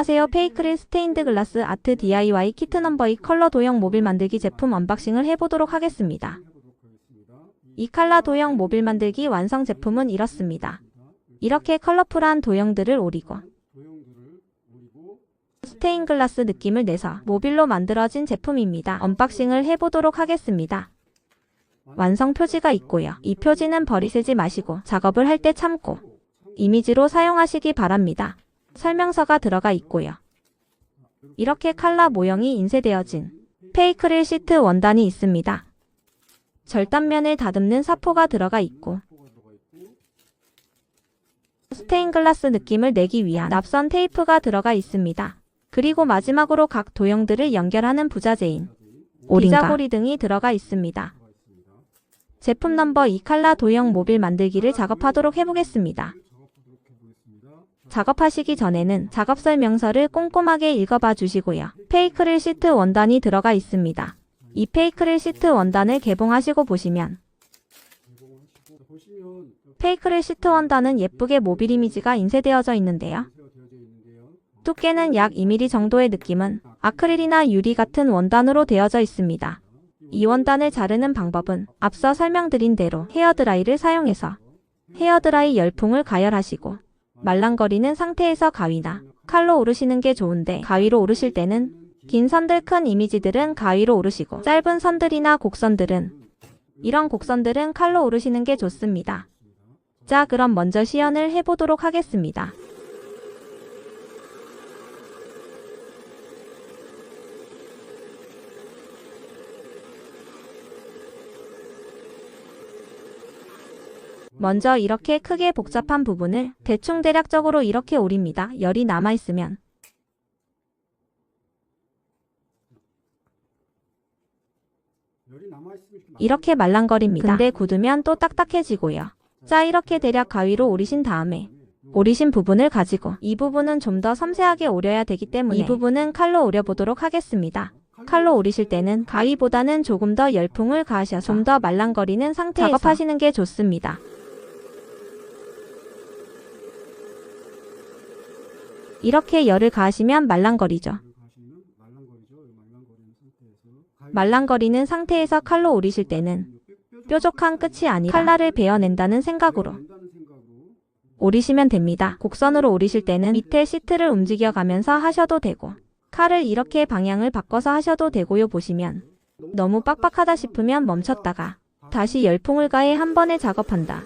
안녕하세요. 페이크릴 스테인드 글라스 아트 DIY 키트 넘버 2 컬러 도형 모빌 만들기 제품 언박싱을 해보도록 하겠습니다. 이 칼라 도형 모빌 만들기 완성 제품은 이렇습니다. 이렇게 컬러풀한 도형들을 오리고 스테인 글라스 느낌을 내서 모빌로 만들어진 제품입니다. 언박싱을 해보도록 하겠습니다. 완성 표지가 있고요. 이 표지는 버리지 마시고 작업을 할 때 참고 이미지로 사용하시기 바랍니다. 설명서가 들어가 있고요. 이렇게 칼라 모형이 인쇄되어진 페이크릴 시트 원단이 있습니다. 절단면을 다듬는 사포가 들어가 있고 스테인 글라스 느낌을 내기 위한 납선 테이프가 들어가 있습니다. 그리고 마지막으로 각 도형들을 연결하는 부자재인 기자고리 등이 들어가 있습니다. 제품 넘버 2 칼라 도형 모빌 만들기를 작업하도록 해보겠습니다. 작업하시기 전에는 작업 설명서를 꼼꼼하게 읽어봐 주시고요. 페이크릴 시트 원단이 들어가 있습니다. 이 페이크릴 시트 원단을 개봉하시고 보시면 페이크릴 시트 원단은 예쁘게 모빌 이미지가 인쇄되어져 있는데요. 두께는 약 2mm 정도의 느낌은 아크릴이나 유리 같은 원단으로 되어져 있습니다. 이 원단을 자르는 방법은 앞서 설명드린 대로 헤어드라이를 사용해서 헤어드라이 열풍을 가열하시고 말랑거리는 상태에서 가위나 칼로 오르시는 게 좋은데 가위로 오르실 때는 긴 선들 큰 이미지들은 가위로 오르시고 짧은 선들이나 곡선들은 이런 곡선들은 칼로 오르시는 게 좋습니다. 자 그럼 먼저 시연을 해보도록 하겠습니다. 먼저 이렇게 크게 복잡한 부분을 대충 대략적으로 이렇게 오립니다. 열이 남아있으면 이렇게 말랑거립니다. 근데 굳으면 또 딱딱해지고요. 자 이렇게 대략 가위로 오리신 다음에 오리신 부분을 가지고 이 부분은 좀 더 섬세하게 오려야 되기 때문에 이 부분은 칼로 오려보도록 하겠습니다. 칼로 오리실 때는 가위보다는 조금 더 열풍을 가하셔서 좀 더 말랑거리는 상태에서 작업하시는 게 좋습니다. 이렇게 열을 가하시면 말랑거리죠. 말랑거리는 상태에서 칼로 오리실 때는 뾰족한 끝이 아니라 칼날을 베어낸다는 생각으로 오리시면 됩니다. 곡선으로 오리실 때는 밑에 시트를 움직여 가면서 하셔도 되고 칼을 이렇게 방향을 바꿔서 하셔도 되고요 보시면 너무 빡빡하다 싶으면 멈췄다가 다시 열풍을 가해 한 번에 작업한다.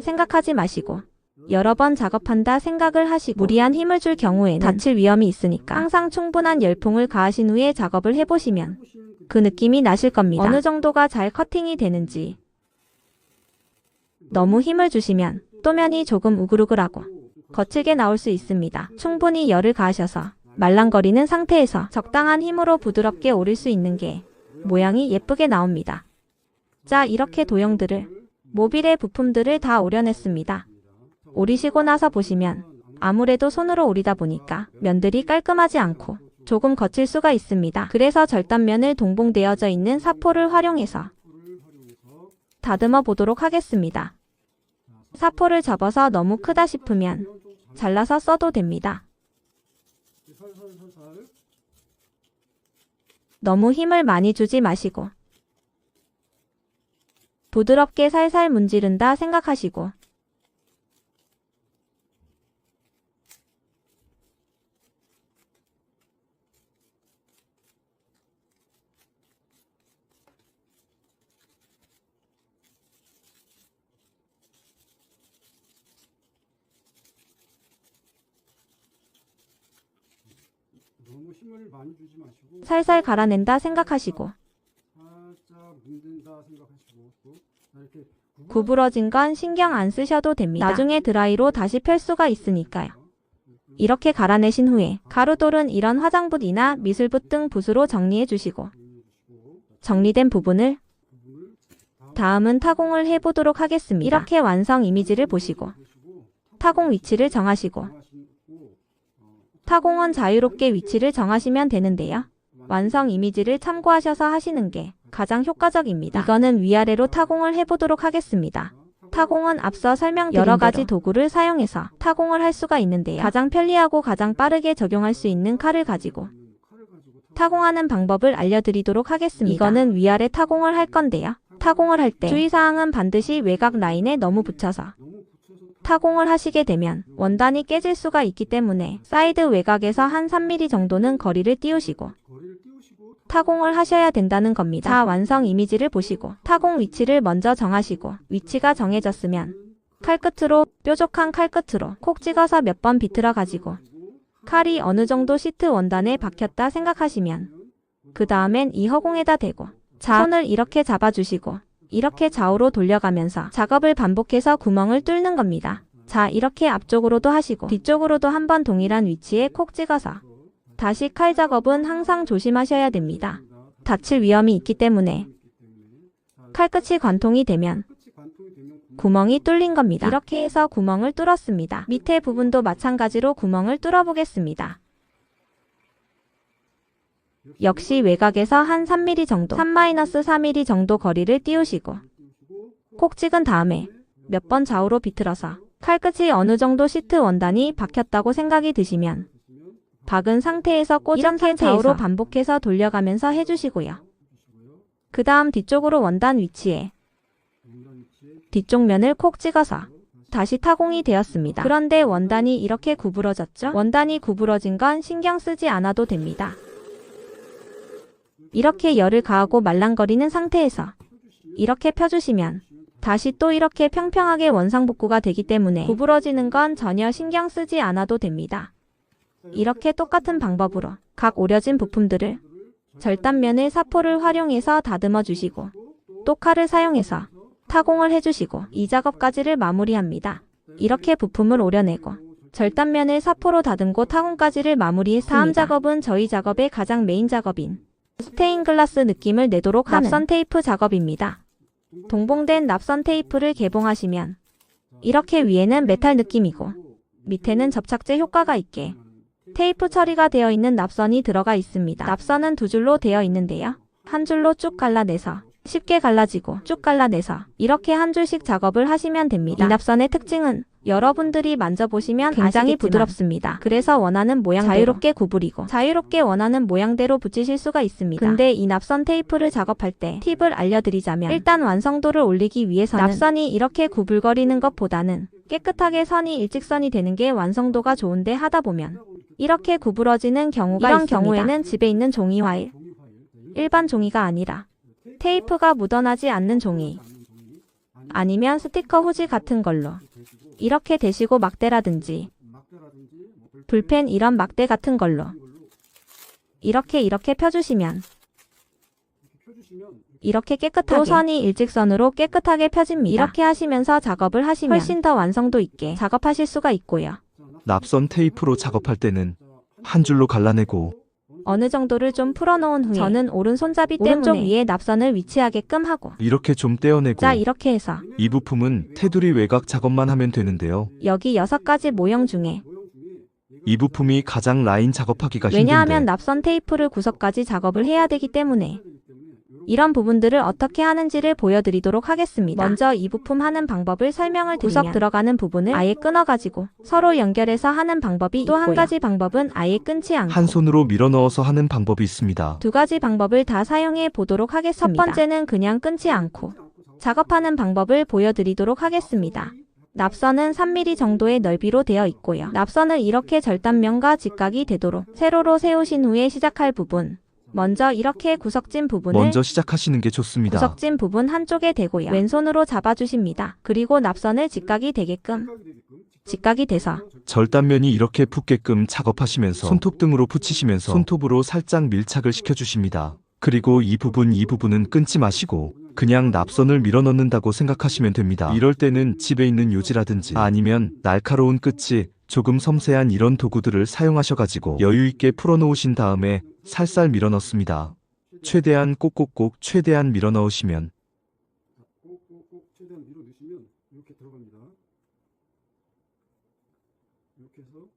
생각하지 마시고 여러 번 작업한다 생각을 하시고 무리한 힘을 줄 경우에는 다칠 위험이 있으니까 항상 충분한 열풍을 가하신 후에 작업을 해보시면 그 느낌이 나실 겁니다. 어느 정도가 잘 커팅이 되는지 너무 힘을 주시면 또면이 조금 우글우글하고 거칠게 나올 수 있습니다. 충분히 열을 가하셔서 말랑거리는 상태에서 적당한 힘으로 부드럽게 오릴 수 있는 게 모양이 예쁘게 나옵니다. 자 이렇게 도형들을 모빌의 부품들을 다 오려냈습니다. 오리시고 나서 보시면 아무래도 손으로 오리다 보니까 면들이 깔끔하지 않고 조금 거칠 수가 있습니다. 그래서 절단면을 동봉되어져 있는 사포를 활용해서 다듬어 보도록 하겠습니다. 사포를 접어서 너무 크다 싶으면 잘라서 써도 됩니다. 너무 힘을 많이 주지 마시고 부드럽게 살살 문지른다 생각하시고. 살살 갈아낸다 생각하시고 살짝 문든다 생각하시고 또 이렇게 구부러진 건 신경 안 쓰셔도 됩니다. 나중에 드라이로 다시 펼 수가 있으니까요. 이렇게 갈아내신 후에 가루돌은 이런 화장붓이나 미술붓 등 붓으로 정리해 주시고 정리된 부분을 다음은 타공을 해보도록 하겠습니다. 이렇게 완성 이미지를 보시고 타공 위치를 정하시고 타공은 자유롭게 위치를 정하시면 되는데요. 완성 이미지를 참고하셔서 하시는 게 가장 효과적입니다. 이거는 위아래로 타공을 해보도록 하겠습니다. 타공은 앞서 설명드린 여러 가지 도구를 사용해서 타공을 할 수가 있는데요. 가장 편리하고 가장 빠르게 적용할 수 있는 칼을 가지고 타공하는 방법을 알려드리도록 하겠습니다. 이거는 위아래 타공을 할 건데요. 타공을 할 때 주의사항은 반드시 외곽 라인에 너무 붙여서 타공을 하시게 되면 원단이 깨질 수가 있기 때문에 사이드 외곽에서 한 3mm 정도는 거리를 띄우시고 타공을 하셔야 된다는 겁니다. 자, 완성 이미지를 보시고 타공 위치를 먼저 정하시고 위치가 정해졌으면 칼끝으로 뾰족한 칼끝으로 콕 찍어서 몇 번 비틀어 가지고 칼이 어느 정도 시트 원단에 박혔다 생각하시면 그 다음엔 이 허공에다 대고 자, 손을 이렇게 잡아주시고 이렇게 좌우로 돌려가면서 작업을 반복해서 구멍을 뚫는 겁니다. 자, 이렇게 앞쪽으로도 하시고 뒤쪽으로도 한번 동일한 위치에 콕 찍어서 다시 칼 작업은 항상 조심하셔야 됩니다. 다칠 위험이 있기 때문에 칼끝이 관통이 되면 구멍이 뚫린 겁니다. 이렇게 해서 구멍을 뚫었습니다. 밑에 부분도 마찬가지로 구멍을 뚫어 보겠습니다. 역시 외곽에서 한 3mm 정도, 3-4mm 정도 거리를 띄우시고 콕 찍은 다음에 몇 번 좌우로 비틀어서 칼끝이 어느 정도 시트 원단이 박혔다고 생각이 드시면 박은 상태에서 꽂은 좌우로 반복해서 돌려가면서 해주시고요. 그 다음 뒤쪽으로 원단 위치에 뒤쪽 면을 콕 찍어서 다시 타공이 되었습니다. 그런데 원단이 이렇게 구부러졌죠? 원단이 구부러진 건 신경 쓰지 않아도 됩니다. 이렇게 열을 가하고 말랑거리는 상태에서 이렇게 펴주시면 다시 또 이렇게 평평하게 원상복구가 되기 때문에 구부러지는 건 전혀 신경 쓰지 않아도 됩니다. 이렇게 똑같은 방법으로 각 오려진 부품들을 절단면의 사포를 활용해서 다듬어 주시고 또 칼을 사용해서 타공을 해주시고 이 작업까지를 마무리합니다. 이렇게 부품을 오려내고 절단면을 사포로 다듬고 타공까지를 마무리했습니다. 다음 작업은 저희 작업의 가장 메인 작업인 스테인글라스 느낌을 내도록 하는 납선 테이프 작업입니다. 동봉된 납선 테이프를 개봉하시면 이렇게 위에는 메탈 느낌이고 밑에는 접착제 효과가 있게 테이프 처리가 되어 있는 납선이 들어가 있습니다. 납선은 두 줄로 되어 있는데요. 한 줄로 쭉 갈라내서 쉽게 갈라지고 쭉 갈라내서 이렇게 한 줄씩 작업을 하시면 됩니다. 이 납선의 특징은 여러분들이 만져보시면 굉장히 부드럽습니다. 그래서 원하는 모양 자유롭게 구부리고 자유롭게 원하는 모양대로 붙이실 수가 있습니다. 근데 이 납선 테이프를 작업할 때 팁을 알려드리자면 일단 완성도를 올리기 위해서는 납선이 이렇게 구불거리는 것보다는 깨끗하게 선이 일직선이 되는 게 완성도가 좋은데 하다 보면 이렇게 구부러지는 경우가 이런 있습니다. 경우에는 집에 있는 종이 화일, 일반 종이가 아니라 테이프가 묻어나지 않는 종이 아니면 스티커 후지 같은 걸로 이렇게 대시고 막대라든지 불펜 이런 막대 같은 걸로 이렇게 이렇게 펴주시면 이렇게 깨끗하게 또 선이 일직선으로 깨끗하게 펴집니다. 이렇게 하시면서 작업을 하시면 훨씬 더 완성도 있게 작업하실 수가 있고요. 납선 테이프로 작업할 때는 한 줄로 갈라내고 어느 정도를 좀 풀어놓은 후에 저는 오른손잡이 오른쪽 위에 납선을 위치하게끔 하고 이렇게 좀 떼어내고 자 이렇게 해서 이 부품은 테두리 외곽 작업만 하면 되는데요. 여기 여섯 가지 모형 중에 이 부품이 가장 라인 작업하기가 왜냐하면 힘든데 납선 테이프를 구석까지 작업을 해야 되기 때문에 이런 부분들을 어떻게 하는지를 보여드리도록 하겠습니다. 먼저 이 부품 하는 방법을 설명을 드리면 구석 들어가는 부분을 아예 끊어가지고 서로 연결해서 하는 방법이 또 한 가지 방법은 아예 끊지 않고 한 손으로 밀어 넣어서 하는 방법이 있습니다. 두 가지 방법을 다 사용해 보도록 하겠습니다. 첫 번째는 그냥 끊지 않고 작업하는 방법을 보여드리도록 하겠습니다. 납선은 3mm 정도의 넓이로 되어 있고요. 납선을 이렇게 절단면과 직각이 되도록 세로로 세우신 후에 시작할 부분. 먼저 이렇게 구석진 부분을 먼저 시작하시는 게 좋습니다. 구석진 부분 한쪽에 대고요. 왼손으로 잡아주십니다. 그리고 납선을 직각이 되게끔 직각이 돼서 절단면이 이렇게 붙게끔 작업하시면서 손톱 등으로 붙이시면서 손톱으로 살짝 밀착을 시켜주십니다. 그리고 이 부분 이 부분은 끊지 마시고 그냥 납선을 밀어 넣는다고 생각하시면 됩니다. 이럴 때는 집에 있는 요지라든지 아니면 날카로운 끝이 조금 섬세한 이런 도구들을 사용하셔가지고 여유 있게 풀어 놓으신 다음에 살살 밀어 넣습니다. 최대한 꼭꼭꼭 최대한 밀어 넣으시면 꼭꼭꼭 최대한 밀어 넣으시면 이렇게 들어갑니다. 이렇게 해서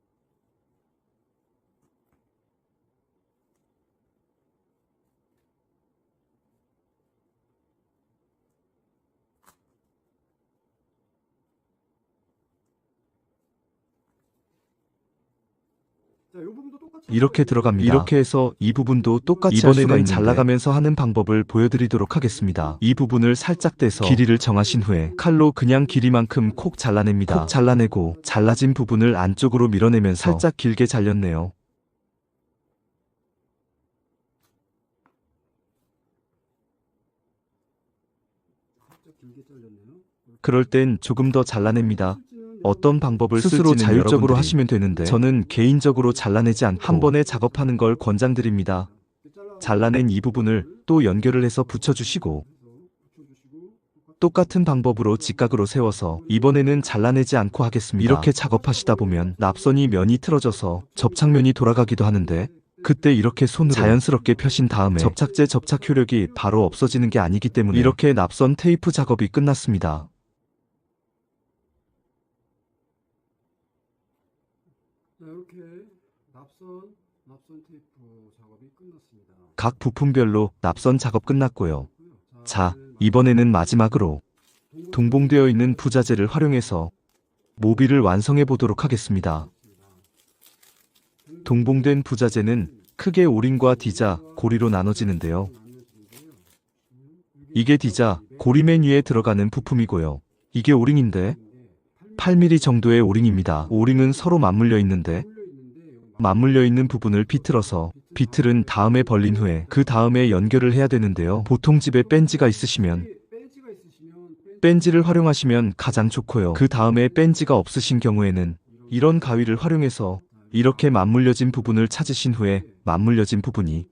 이 이렇게 들어갑니다. 이렇게 해서 이 부분도 똑같이 이번에는 이번에는 잘라가면서 하는 방법을 보여드리도록 하겠습니다. 이 부분을 살짝 떼서 길이를 정하신 후에 칼로 그냥 길이만큼 콕 잘라냅니다. 콕 잘라내고 잘라진 부분을 안쪽으로 밀어내면서. 살짝 길게 잘렸네요. 그럴 땐 조금 더 잘라냅니다. 어떤 방법을 스스로 자율적으로 하시면 되는데 저는 개인적으로 잘라내지 않고 한 번에 작업하는 걸 권장드립니다. 잘라- 잘라낸 이 부분을 또 연결을 해서 붙여주시고 붙여주시고 똑같은 방법으로 직각으로 세워서 이번에는 잘라내지 않고 하겠습니다. 이렇게 작업하시다 보면 납선이 면이 틀어져서 접착면이 돌아가기도 하는데 그때 이렇게 손으로 자연스럽게 펴신 다음에 접착제 접착 효력이 바로 없어지는 게 아니기 때문에 이렇게 납선 테이프 작업이 끝났습니다. 이렇게 납선 납선 테이프 작업이 끝났습니다. 각 부품별로 납선 작업 끝났고요. 자, 이번에는 마지막으로 동봉되어 있는 부자재를 활용해서 모비를 완성해 보도록 하겠습니다. 동봉된 부자재는 크게 오링과 디자, 고리로 나눠지는데요. 이게 디자, 고리 맨 위에 들어가는 부품이고요. 이게 오링인데 8mm 정도의 오링입니다. 오링은 서로 맞물려 있는데 맞물려 있는 부분을 비틀어서 비틀은 다음에 벌린 후에 그 다음에 연결을 해야 되는데요. 보통 집에 벤지가 있으시면 벤지를 활용하시면 가장 좋고요. 그 다음에 벤지가 없으신 경우에는 이런 가위를 활용해서 이렇게 맞물려진 부분을 찾으신 후에 맞물려진 부분이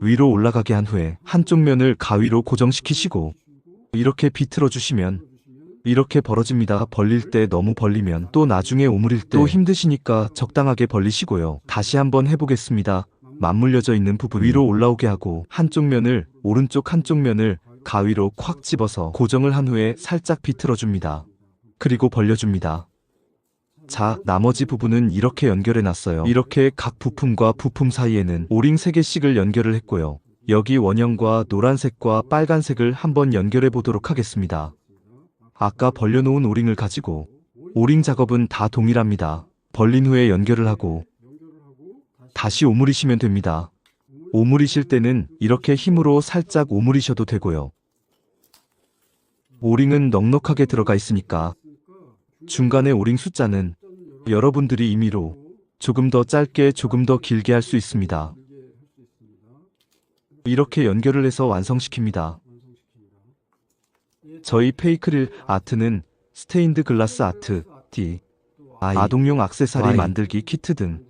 위로 올라가게 한 후에 한쪽 면을 가위로 고정시키시고 이렇게 비틀어 주시면 이렇게 벌어집니다. 벌릴 때 너무 벌리면 또 나중에 오므릴 때 또 힘드시니까 적당하게 벌리시고요. 다시 한번 해보겠습니다. 맞물려져 있는 부분 위로 올라오게 하고 한쪽 면을 오른쪽 한쪽 면을 가위로 콱 집어서 고정을 한 후에 살짝 비틀어 줍니다. 그리고 벌려줍니다. 자, 나머지 부분은 이렇게 연결해 놨어요. 이렇게 각 부품과 부품 사이에는 오링 3개씩을 연결을 했고요. 여기 원형과 노란색과 빨간색을 한번 연결해 보도록 하겠습니다. 아까 벌려놓은 오링을 가지고 오링 작업은 다 동일합니다. 벌린 후에 연결을 하고 다시 오므리시면 됩니다. 오므리실 때는 이렇게 힘으로 살짝 오므리셔도 되고요. 오링은 넉넉하게 들어가 있으니까 중간에 오링 숫자는 여러분들이 임의로 조금 더 짧게 조금 더. 길게 할 수 있습니다. 이렇게 연결을 해서 완성시킵니다. 저희 페이크릴 아트는 스테인드 글라스 아트, D, I, 아동용 악세사리 만들기 키트 등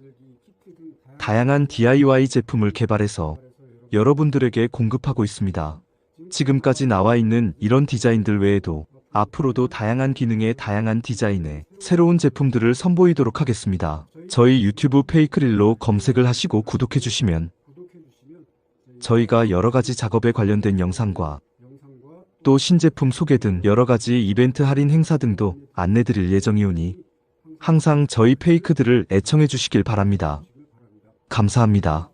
다양한 DIY 제품을 개발해서 여러분들에게 공급하고 있습니다. 지금까지 나와 있는 이런 디자인들 외에도 앞으로도 다양한 기능의 다양한 디자인의 새로운 제품들을 선보이도록 하겠습니다. 저희 유튜브 페이크릴로 검색을 하시고 구독해 주시면 저희가 여러 가지 작업에 관련된 영상과 또 신제품 소개 등 여러 가지 이벤트 할인 행사 등도 안내 드릴 예정이오니 항상 저희 페이크들을 애청해 주시길 바랍니다. 감사합니다.